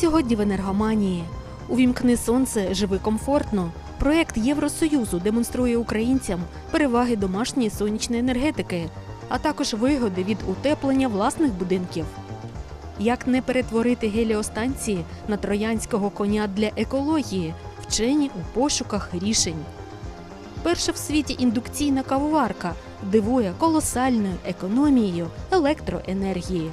Сьогодні в енергоманії. Увімкни сонце, живи комфортно. Проект Євросоюзу демонструє українцям переваги домашньої сонячної енергетики, а також вигоди від утеплення власних будинків. Як не перетворити геліостанції на троянського коня для екології, вчені у пошуках рішень. Перша в світі індукційна кавоварка дивує колосальною економією електроенергії.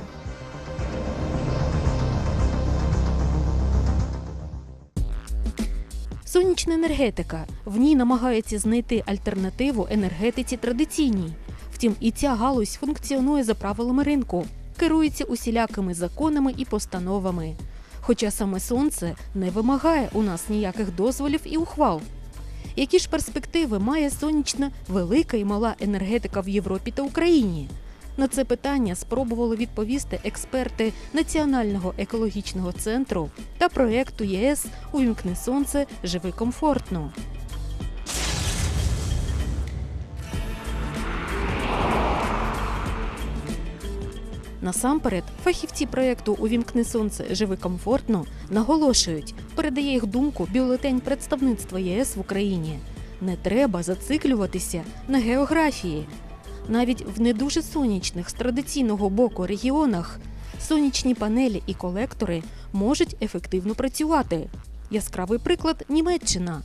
Сонячна енергетика в ній намагаються знайти альтернативу енергетиці традиційній. Втім, і ця галузь функціонує за правилами ринку, керується усілякими законами і постановами. Хоча саме сонце не вимагає у нас ніяких дозволів і ухвал. Які ж перспективи має сонячна велика і мала енергетика в Європі та Україні? На це питання спробували відповісти експерти Національного екологічного центру та проєкту ЄС Увімкни сонце, живи комфортно. Насамперед, фахівці проєкту Увімкни сонце, живи комфортно наголошують, передає їх думку бюлетень представництва ЄС в Україні. Не треба зациклюватися на географії. Навіть в не дуже сонячних з традиційного боку регіонах сонячні панелі і колектори можуть ефективно працювати. Яскравий приклад Німеччина.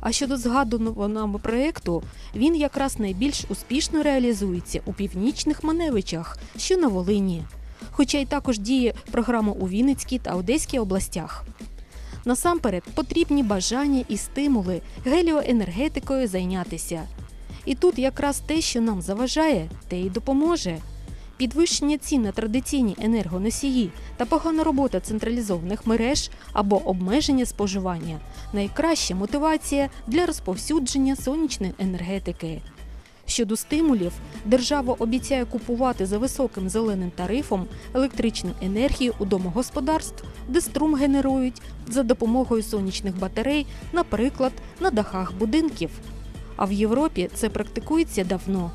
А щодо згаданого нами проєкту, він якраз найбільш успішно реалізується у північних Маневичах, що на Волині. Хоча й також діє програма у Вінницькій та Одеській областях. Насамперед потрібні бажання і стимули геліоенергетикою зайнятися. І тут якраз те, що нам заважає, те й допоможе. Підвищення цін на традиційні енергоносії та погана робота централізованих мереж або обмеження споживання найкраща мотивація для розповсюдження сонячної енергетики. Щодо стимулів, держава обіцяє купувати за високим зеленим тарифом електричну енергію у домогосподарств, де струм генерують за допомогою сонячних батарей, наприклад, на дахах будинків. А в Європі це практикується давно.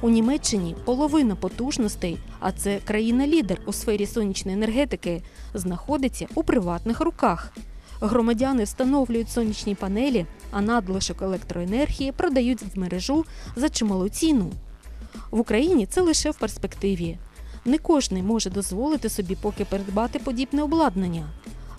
У Німеччині половина потужностей, а це країна-лідер у сфері сонячної енергетики, знаходиться у приватних руках. Громадяни встановлюють сонячні панелі, а надлишок електроенергії продають в мережу за чималу ціну. В Україні це лише в перспективі. Не кожний може дозволити собі поки придбати подібне обладнання.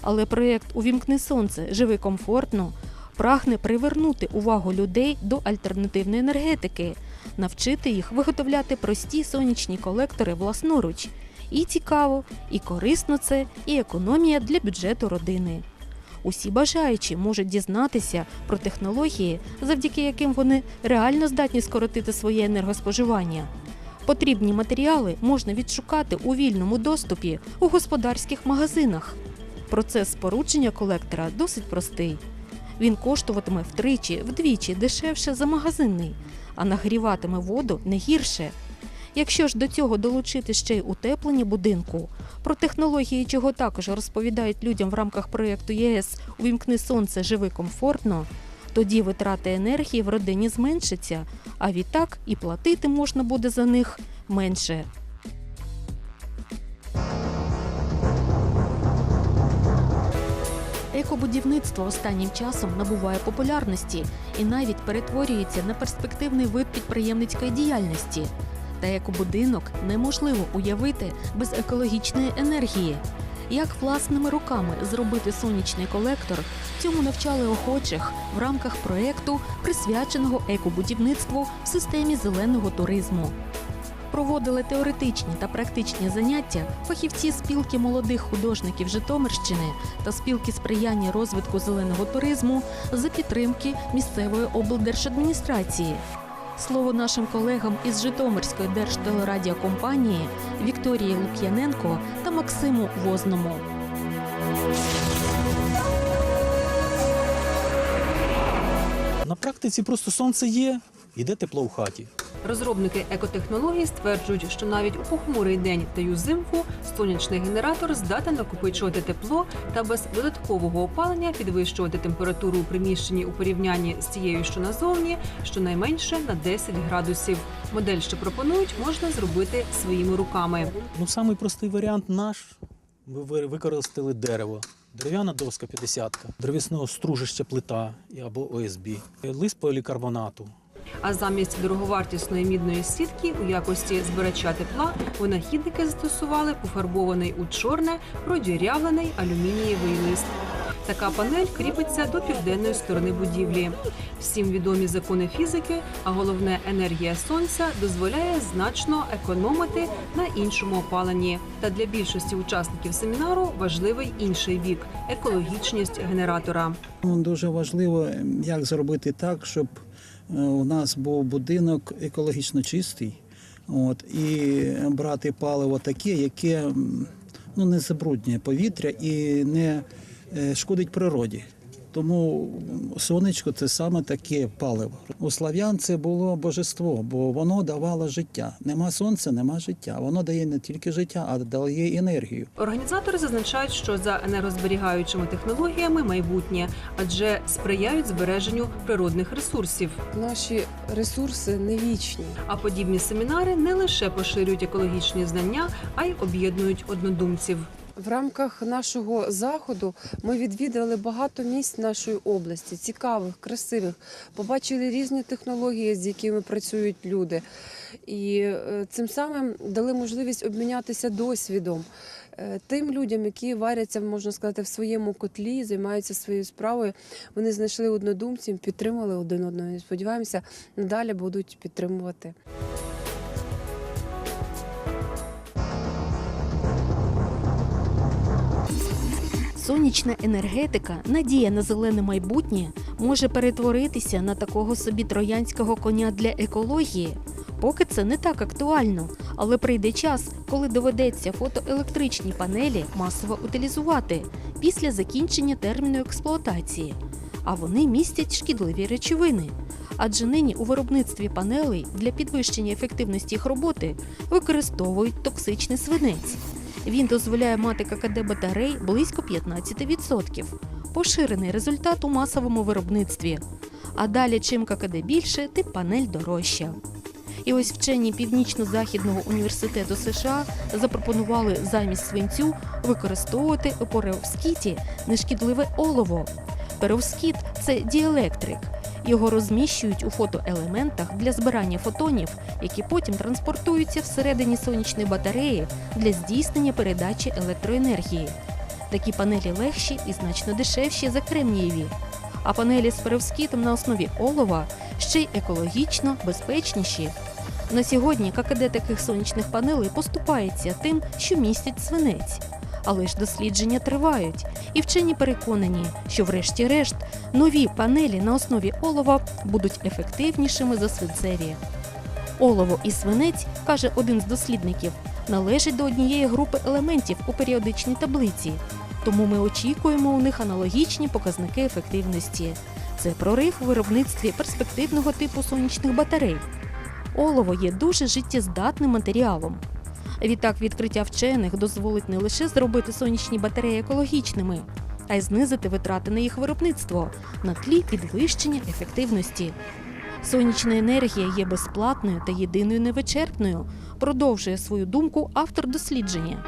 Але проєкт Увімкни сонце, живи комфортно прагне привернути увагу людей до альтернативної енергетики, навчити їх виготовляти прості сонячні колектори власноруч. І цікаво, і корисно це, і економія для бюджету родини. Усі бажаючі можуть дізнатися про технології, завдяки яким вони реально здатні скоротити своє енергоспоживання. Потрібні матеріали можна відшукати у вільному доступі у господарських магазинах. Процес спорудження колектора досить простий. Він коштуватиме втричі, вдвічі дешевше за магазинний, а нагріватиме воду не гірше. Якщо ж до цього долучити ще й утеплення будинку, про технології, чого також розповідають людям в рамках проєкту ЄС Увімкни сонце, живи комфортно, тоді витрати енергії в родині зменшаться, а відтак і платити можна буде за них менше. Екобудівництво останнім часом набуває популярності і навіть перетворюється на перспективний вид підприємницької діяльності. Та екобудинок неможливо уявити без екологічної енергії. Як власними руками зробити сонячний колектор, цьому навчали охочих в рамках проєкту, присвяченого екобудівництву в системі зеленого туризму. Проводили теоретичні та практичні заняття фахівці спілки молодих художників Житомирщини та спілки сприяння розвитку зеленого туризму за підтримки місцевої облдержадміністрації. Слово нашим колегам із Житомирської держтелерадіокомпанії Вікторії Лук'яненко та Максиму Возному. На практиці просто сонце є, іде тепло в хаті. Розробники екотехнологій стверджують, що навіть у похмурий день та й узимку сонячний генератор здатен накопичувати тепло та без додаткового опалення підвищувати температуру у приміщенні у порівнянні з тією, що назовні, щонайменше на 10 градусів. Модель, що пропонують, можна зробити своїми руками. Ну, самий простий варіант наш. Ми ви- використали дерево. Дерев'яна доска 50, древесного стружища плита або ОСБ, лист полікарбонату, А замість дороговартісної мідної сітки у якості збирача тепла винахідники застосували пофарбований у чорне продірявлений алюмінієвий лист. Така панель кріпиться до південної сторони будівлі. Всім відомі закони фізики, а головне енергія сонця дозволяє значно економити на іншому опаленні. Та для більшості учасників семінару важливий інший бік екологічність генератора. Дуже важливо, як зробити так, щоб у нас був будинок екологічно чистий, от, і брати паливо таке, яке ну, не забруднює повітря і не е, шкодить природі. Тому сонечко це саме таке паливо. У слав'ян це було божество, бо воно давало життя. Нема сонця, нема життя. Воно дає не тільки життя, а дає енергію. Організатори зазначають, що за енергозберігаючими технологіями майбутнє, адже сприяють збереженню природних ресурсів. Наші ресурси не вічні. А подібні семінари не лише поширюють екологічні знання, а й об'єднують однодумців. В рамках нашого заходу ми відвідали багато місць нашої області, цікавих, красивих. Побачили різні технології, з якими працюють люди, і е, цим самим дали можливість обмінятися досвідом. Е, Тим людям, які варяться, можна сказати, в своєму котлі, займаються своєю справою, вони знайшли однодумців, підтримали один одного. Сподіваємося, надалі будуть підтримувати. Сонячна енергетика, надія на зелене майбутнє може перетворитися на такого собі троянського коня для екології. Поки це не так актуально, але прийде час, коли доведеться фотоелектричні панелі масово утилізувати після закінчення терміну експлуатації. А вони містять шкідливі речовини. Адже нині у виробництві панелей для підвищення ефективності їх роботи використовують токсичний свинець. Він дозволяє мати ККД батарей близько 15%. Поширений результат у масовому виробництві. А далі, чим ККД більше, тим панель дорожча. І ось вчені Північно-Західного університету США запропонували замість свинцю використовувати у перовскіті нешкідливе олово. Перовскіт це діелектрик. Його розміщують у фотоелементах для збирання фотонів, які потім транспортуються всередині сонячної батареї для здійснення передачі електроенергії. Такі панелі легші і значно дешевші за кремнієві. А панелі з перовскітом на основі олова ще й екологічно безпечніші. На сьогодні ККД таких сонячних панелей поступається тим, що містять свинець. Але ж дослідження тривають, і вчені переконані, що врешті-решт нові панелі на основі олова будуть ефективнішими за свинцеві. Олово і свинець, каже один з дослідників, належать до однієї групи елементів у періодичній таблиці. Тому ми очікуємо у них аналогічні показники ефективності. Це прорив у виробництві перспективного типу сонячних батарей. Олово є дуже життєздатним матеріалом. Відтак, відкриття вчених дозволить не лише зробити сонячні батареї екологічними, а й знизити витрати на їх виробництво на тлі підвищення ефективності. Сонячна енергія є безплатною та єдиною невичерпною, продовжує свою думку автор дослідження.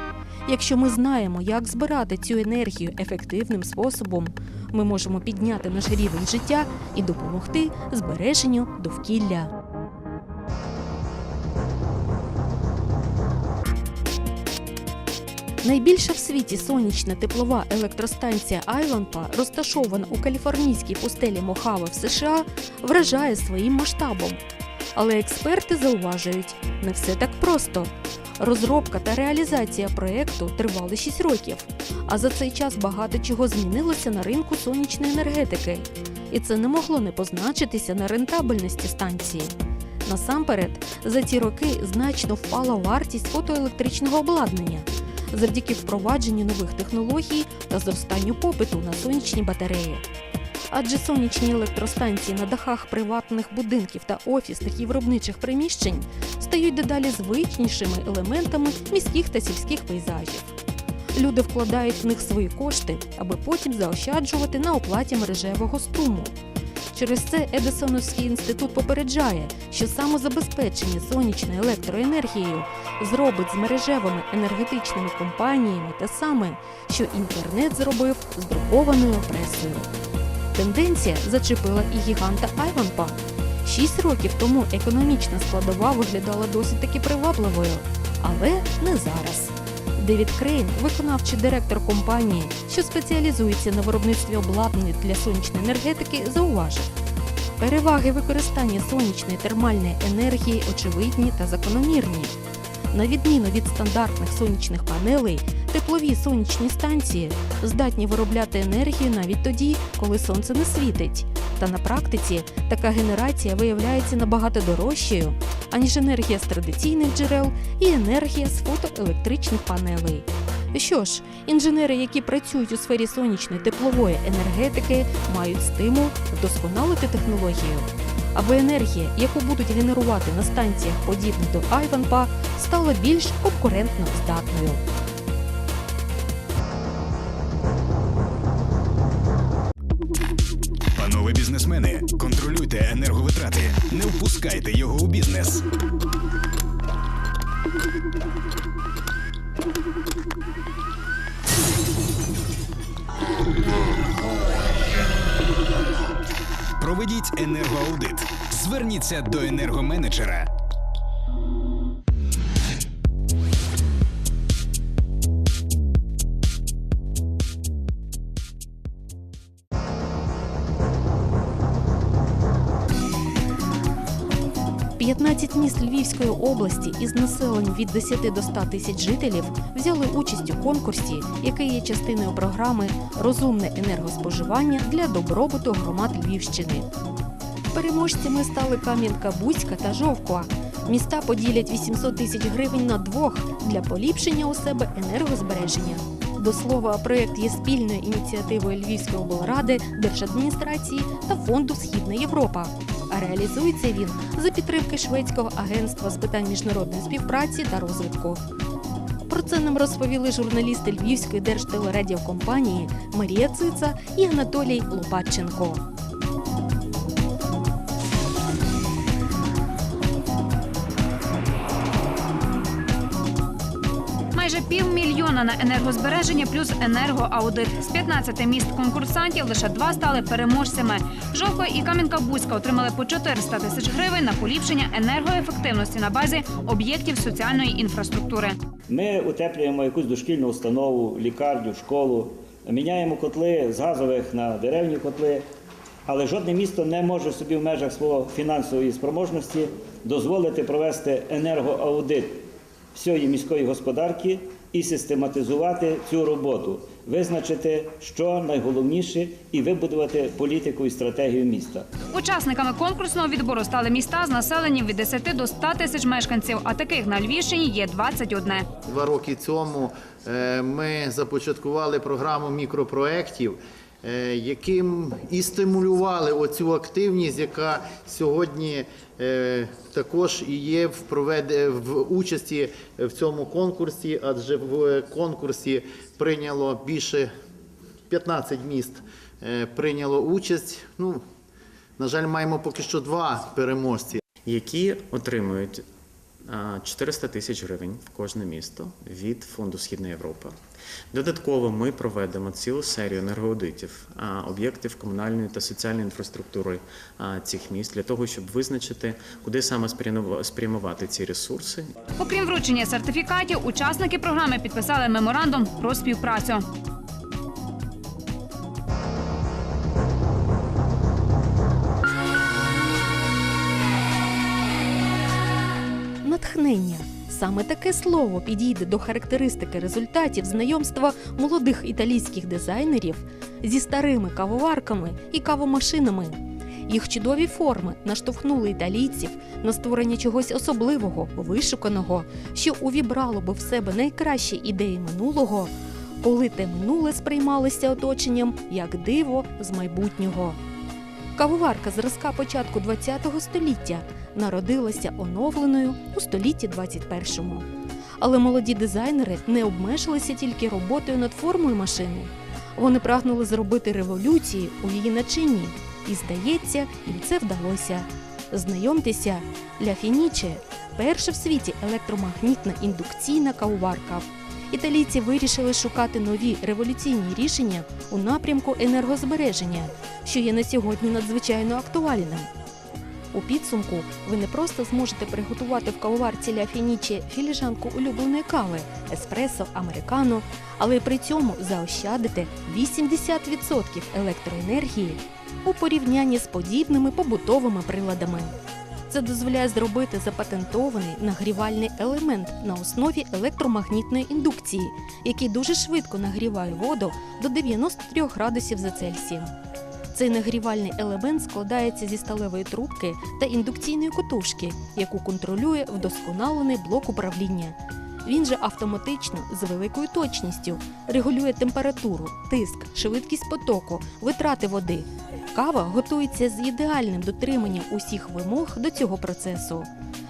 Якщо ми знаємо, як збирати цю енергію ефективним способом, ми можемо підняти наш рівень життя і допомогти збереженню довкілля. Найбільша в світі сонячна теплова електростанція Айланпа, розташована у каліфорнійській пустелі Мохаве в США, вражає своїм масштабом. Але експерти зауважують, не все так просто. Розробка та реалізація проєкту тривали 6 років, а за цей час багато чого змінилося на ринку сонячної енергетики, і це не могло не позначитися на рентабельності станції. Насамперед, за ці роки значно впала вартість фотоелектричного обладнання завдяки впровадженню нових технологій та зростанню попиту на сонячні батареї. Адже сонячні електростанції на дахах приватних будинків та офісних і виробничих приміщень стають дедалі звичнішими елементами міських та сільських пейзажів. Люди вкладають в них свої кошти, аби потім заощаджувати на оплаті мережевого струму. Через це Едисоновський інститут попереджає, що самозабезпечення сонячною електроенергією зробить з мережевими енергетичними компаніями те саме, що інтернет зробив з друкованою пресою. Тенденція зачепила і гіганта Айванпа. Шість років тому економічна складова виглядала досить таки привабливою, але не зараз. Девід Крейн, виконавчий директор компанії, що спеціалізується на виробництві обладнань для сонячної енергетики, зауважив. Переваги використання сонячної термальної енергії очевидні та закономірні. На відміну від стандартних сонячних панелей, теплові сонячні станції здатні виробляти енергію навіть тоді, коли сонце не світить. Та на практиці така генерація виявляється набагато дорожчою, аніж енергія з традиційних джерел і енергія з фотоелектричних панелей. Що ж, інженери, які працюють у сфері сонячної теплової енергетики, мають стимул вдосконалити технологію, аби енергія, яку будуть генерувати на станціях подібних до Айванпа, стала більш конкурентно здатною. Бізнесмени, контролюйте енерговитрати. Не впускайте його у бізнес. Проведіть енергоаудит. Зверніться до енергоменеджера. – Львівської області із населенням від 10 до 100 тисяч жителів взяли участь у конкурсі, який є частиною програми Розумне енергоспоживання для добробуту громад Львівщини. Переможцями стали Кам'янка, Бузька та Жовква. Міста поділять 800 тисяч гривень на двох для поліпшення у себе енергозбереження. До слова, проект є спільною ініціативою Львівської облради, держадміністрації та фонду Східна Європа. А реалізується він за підтримки шведського агентства з питань міжнародної співпраці та розвитку. Про це нам розповіли журналісти Львівської держтелерадіокомпанії Марія Цица і Анатолій Лопатченко. Півмільйона на енергозбереження плюс енергоаудит. З 15 міст конкурсантів лише два стали переможцями. Жовко і Кам'янка-Бузька отримали по 400 тисяч гривень на поліпшення енергоефективності на базі об'єктів соціальної інфраструктури. Ми утеплюємо якусь дошкільну установу, лікарню, школу, міняємо котли з газових на деревні котли. Але жодне місто не може собі в межах свого фінансової спроможності дозволити провести енергоаудит всієї міської господарки і систематизувати цю роботу, визначити, що найголовніше, і вибудувати політику і стратегію міста. Учасниками конкурсного відбору стали міста з населенням від 10 до 100 тисяч мешканців, а таких на Львівщині є 21. Два роки тому е, ми започаткували програму мікропроєктів, яким і стимулювали оцю активність, яка сьогодні е, також і є в провед... в участі в цьому конкурсі, адже в конкурсі прийняло більше 15 міст е, прийняло участь. Ну, на жаль, маємо поки що два переможці. які отримують 400 тисяч гривень в кожне місто від фонду Східна Європа. Додатково ми проведемо цілу серію енергоаудитів об'єктів комунальної та соціальної інфраструктури цих міст для того, щоб визначити, куди саме спрямува- спрямувати ці ресурси Окрім вручення сертифікатів, учасники програми підписали меморандум про співпрацю. Натхнення. Саме таке слово підійде до характеристики результатів знайомства молодих італійських дизайнерів зі старими кавоварками і кавомашинами. Їх чудові форми наштовхнули італійців на створення чогось особливого, вишуканого, що увібрало би в себе найкращі ідеї минулого, коли те минуле сприймалося оточенням як диво з майбутнього. Кавоварка зразка початку ХХ століття народилася оновленою у столітті 21-му. Але молоді дизайнери не обмежилися тільки роботою над формою машини. Вони прагнули зробити революцію у її начинні. І здається, їм це вдалося. Знайомтеся, Ля Фініче перша в світі електромагнітна індукційна кавоварка. Італійці вирішили шукати нові революційні рішення у напрямку енергозбереження, що є на сьогодні надзвичайно актуальним. У підсумку ви не просто зможете приготувати в кавоварці Ля Фініче філіжанку улюбленої кави, еспресо, американо, але при цьому заощадите 80% електроенергії у порівнянні з подібними побутовими приладами. Це дозволяє зробити запатентований нагрівальний елемент на основі електромагнітної індукції, який дуже швидко нагріває воду до 93 градусів за Цельсієм. Цей нагрівальний елемент складається зі сталевої трубки та індукційної котушки, яку контролює вдосконалений блок управління. Він же автоматично з великою точністю регулює температуру, тиск, швидкість потоку, витрати води. Кава готується з ідеальним дотриманням усіх вимог до цього процесу.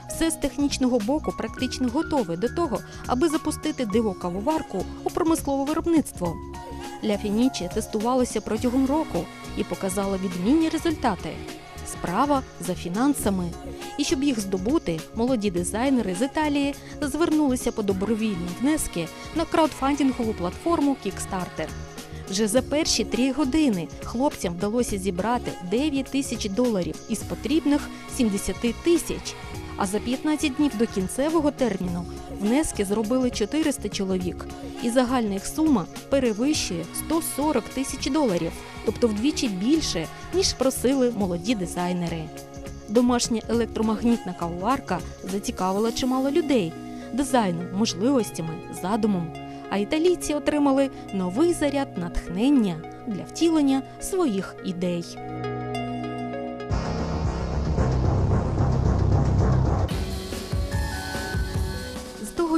Все з технічного боку практично готове до того, аби запустити диво кавоварку у промислове виробництво. Ля Фініче тестувалося протягом року і показало відмінні результати. Справа за фінансами. І щоб їх здобути, молоді дизайнери з Італії звернулися по добровільні внески на краудфандингову платформу Kickstarter. Вже за перші три години хлопцям вдалося зібрати 9 тисяч доларів із потрібних 70 тисяч. А за 15 днів до кінцевого терміну внески зробили 400 чоловік, і загальна їх сума перевищує 140 тисяч доларів, тобто вдвічі більше, ніж просили молоді дизайнери. Домашня електромагнітна кавоварка зацікавила чимало людей дизайном, можливостями, задумом. А італійці отримали новий заряд натхнення для втілення своїх ідей.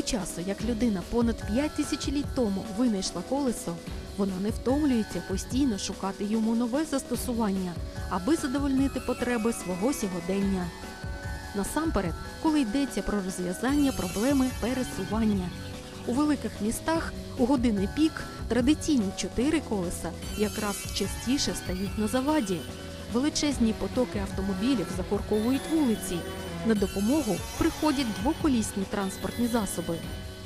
Часу, як людина понад 5 тисячоліть тому винайшла колесо, вона не втомлюється постійно шукати йому нове застосування, аби задовольнити потреби свого сьогодення. Насамперед, коли йдеться про розв'язання проблеми пересування. У великих містах у години пік традиційні чотири колеса якраз частіше стають на заваді. Величезні потоки автомобілів закорковують вулиці. На допомогу приходять двоколісні транспортні засоби.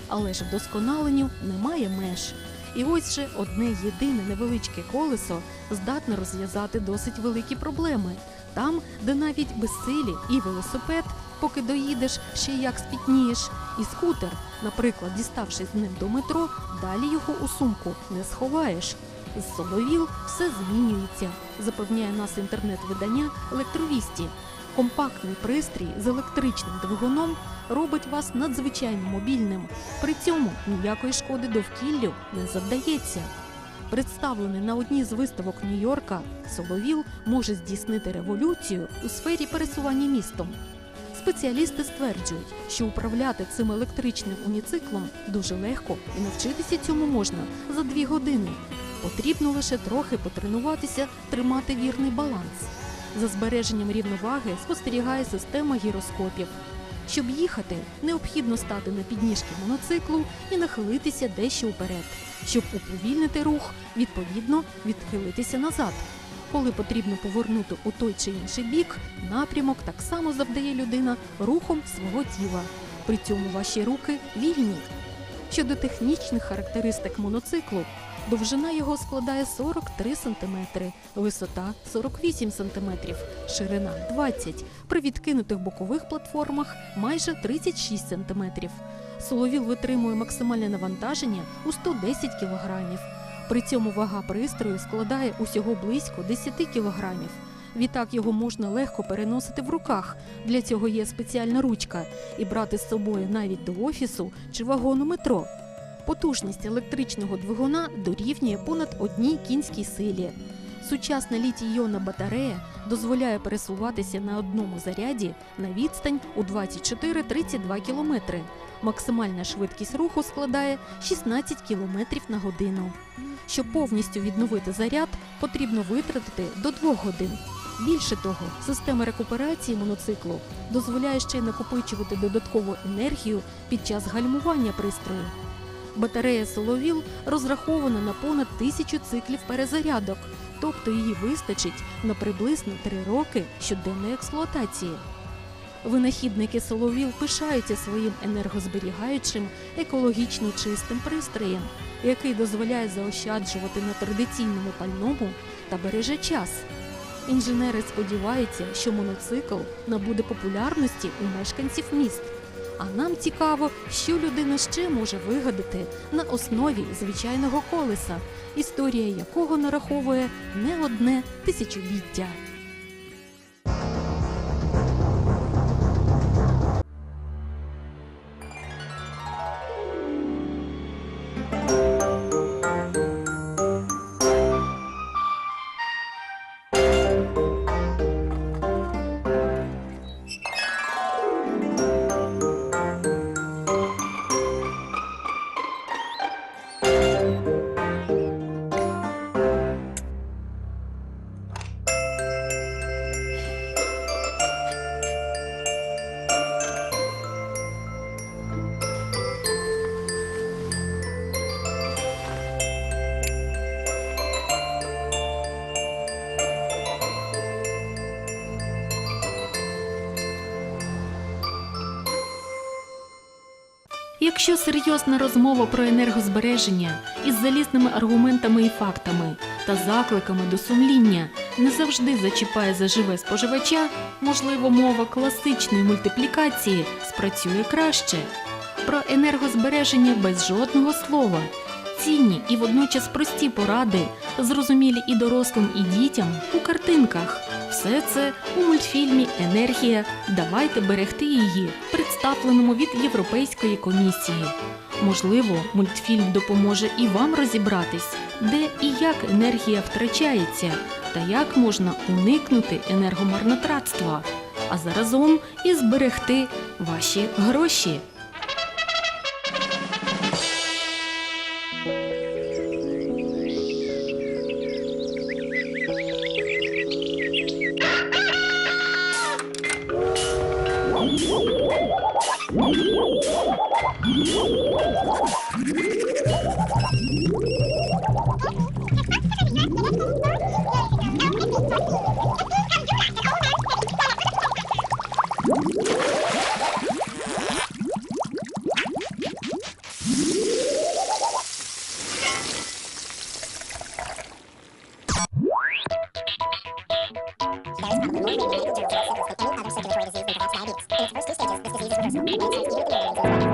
Але ж вдосконаленню немає меж. І ось же одне єдине невеличке колесо здатне розв'язати досить великі проблеми. Там, де навіть безсилі і велосипед, поки доїдеш, ще як спітнієш, і скутер, наприклад, діставшись з ним до метро, далі його у сумку не сховаєш. З Соловіл все змінюється, запевняє нас інтернет-видання Електровісті. Компактний пристрій з електричним двигуном робить вас надзвичайно мобільним. При цьому ніякої шкоди довкіллю не завдається. Представлений на одній з виставок Нью-Йорка, Соловіл може здійснити революцію у сфері пересування містом. Спеціалісти стверджують, що управляти цим електричним уніциклом дуже легко і навчитися цьому можна за дві години. Потрібно лише трохи потренуватися тримати вірний баланс. За збереженням рівноваги спостерігає система гіроскопів. Щоб їхати, необхідно стати на підніжки моноциклу і нахилитися дещо вперед. Щоб уповільнити рух, відповідно відхилитися назад. Коли потрібно повернути у той чи інший бік, напрямок так само завдає людина рухом свого тіла. При цьому ваші руки вільні. Щодо технічних характеристик моноциклу, довжина його складає 43 см, висота 48 см, ширина 20 при відкинутих бокових платформах майже 36 см. Соловіл витримує максимальне навантаження у 110 кг. При цьому вага пристрою складає усього близько 10 кг. Відтак його можна легко переносити в руках. Для цього є спеціальна ручка і брати з собою навіть до офісу чи вагону метро. Потужність електричного двигуна дорівнює понад одній кінській силі. Сучасна літій-іонна батарея дозволяє пересуватися на одному заряді на відстань у 24-32 кілометри. Максимальна швидкість руху складає 16 кілометрів на годину. Щоб повністю відновити заряд, потрібно витратити до 2 годин. Більше того, система рекуперації моноциклу дозволяє ще накопичувати додаткову енергію під час гальмування пристрою. Батарея Соловіл розрахована на понад тисячу циклів перезарядок. тобто її вистачить на приблизно 3 роки щоденної експлуатації. Винахідники Соловіл пишаються своїм енергозберігаючим, екологічно чистим пристроєм, який дозволяє заощаджувати на традиційному пальному та береже час. Інженери сподіваються, що моноцикл набуде популярності у мешканців міст. А нам цікаво, що людина ще може вигадати на основі звичайного колеса, історія якого нараховує не одне тисячоліття. Якщо серйозна розмова про енергозбереження із залізними аргументами і фактами та закликами до сумління не завжди зачіпає заживе споживача, можливо, мова класичної мультиплікації спрацює краще. Про енергозбереження без жодного слова. Цінні і водночас прості поради, зрозумілі і дорослим, і дітям у картинках. Все це у мультфільмі Енергія. Давайте берегти її, представленому від Європейської комісії. Можливо, мультфільм допоможе і вам розібратись, де і як енергія втрачається, та як можна уникнути енергомарнотратства, а заразом і зберегти ваші гроші. Thank you.